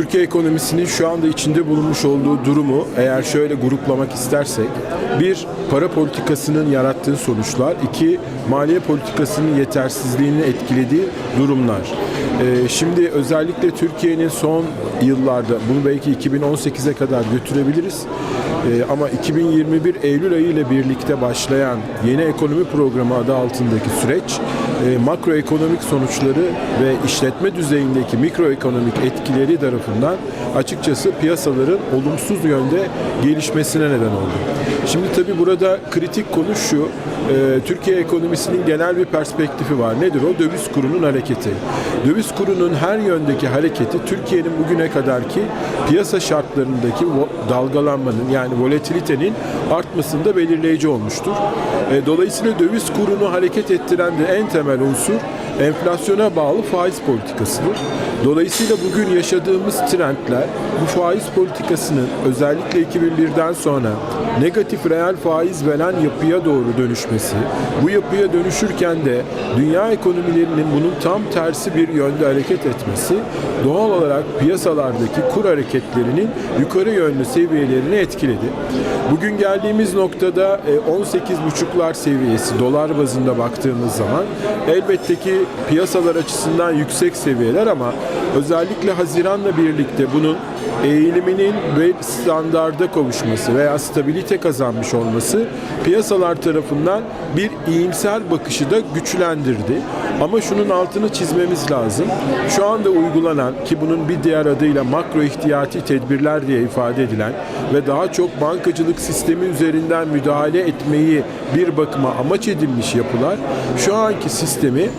Türkiye ekonomisinin şu anda içinde bulunmuş olduğu durumu eğer şöyle gruplamak istersek bir para politikasının yarattığı sonuçlar, iki maliye politikasının yetersizliğini etkilediği durumlar. Ee, şimdi özellikle Türkiye'nin son yıllarda bunu belki 2018'e kadar götürebiliriz. Ee, ama 2021 Eylül ayı ile birlikte başlayan yeni ekonomi programı adı altındaki süreç e, makroekonomik sonuçları ve işletme düzeyindeki mikroekonomik etkileri tarafından açıkçası piyasaların olumsuz yönde gelişmesine neden oldu. Şimdi tabii burada kritik konu şu, e, Türkiye ekonomisinin genel bir perspektifi var. Nedir o? Döviz kurunun hareketi. Döviz kurunun her yöndeki hareketi Türkiye'nin bugüne kadarki piyasa şartlarındaki dalgalanmanın yani volatilitenin artmasında belirleyici olmuştur. E, Dolayısıyla döviz kurunu hareket ettiren de en temel unsur enflasyona bağlı faiz politikasıdır. Dolayısıyla bugün yaşadığımız trendler bu faiz politikasının özellikle 2001'den sonra negatif reel faiz veren yapıya doğru dönüşmesi, bu yapıya dönüşürken de dünya ekonomilerinin bunun tam tersi bir yönde hareket etmesi doğal olarak piyasalardaki kur hareketlerinin yukarı yönlü seviyelerini etkiledi. Bugün geldiğimiz noktada e, 18,5'lar seviyesi dolar bazında baktığımız zaman elbette ki piyasalar açısından yüksek seviyeler ama özellikle Haziran'la birlikte bunun eğiliminin ve standarda kavuşması veya stabilite kazanmış olması piyasalar tarafından bir iyimser bakışı da güçlendirdi. Ama şunun altını çizmemiz lazım. Şu anda uygulanan ki bunun bir diğer adıyla makro ihtiyati tedbirler diye ifade edilen ve daha çok bankacılık sistemi üzerinden müdahale etmeyi bir bakıma amaç edilmiş yapılar şu anki sistemi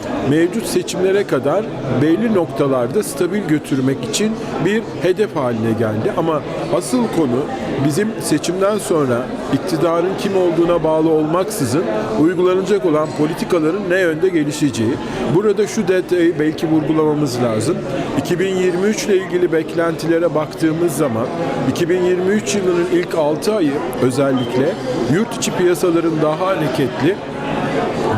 mevcut seçimlere kadar belli noktalarda stabil götürmek için bir hedef haline geldi. Ama asıl konu bizim seçimden sonra iktidarın kim olduğuna bağlı olmaksızın uygulanacak olan politikaların ne yönde gelişeceği. Burada şu detayı belki vurgulamamız lazım. 2023 ile ilgili beklentilere baktığımız zaman 2023 yılının ilk 6 ayı özellikle yurt içi piyasaların daha hareketli,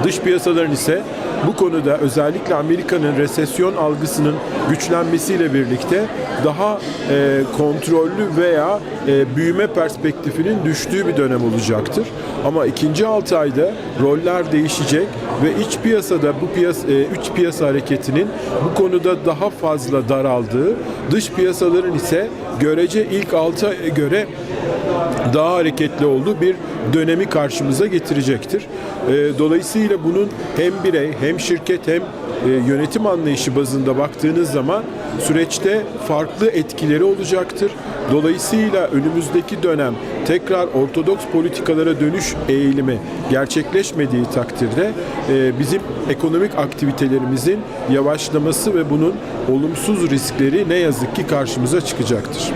dış piyasaların ise bu konuda özellikle Amerika'nın resesyon algısının güçlenmesiyle birlikte daha e, kontrollü veya e, büyüme perspektifinin düştüğü bir dönem olacaktır. Ama ikinci 6 ayda roller değişecek ve iç piyasada bu piyasa, e, iç piyasa hareketinin bu konuda daha fazla daraldığı, dış piyasaların ise görece ilk 6 aya göre daha hareketli olduğu bir dönemi karşımıza getirecektir. E, Dolayısıyla bunun hem birey hem şirket hem e, yönetim anlayışı bazında baktığınız zaman süreçte farklı etkileri olacaktır. Dolayısıyla önümüzdeki dönem tekrar ortodoks politikalara dönüş eğilimi gerçekleşmediği takdirde e, bizim ekonomik aktivitelerimizin yavaşlaması ve bunun olumsuz riskleri ne yazık ki karşımıza çıkacaktır.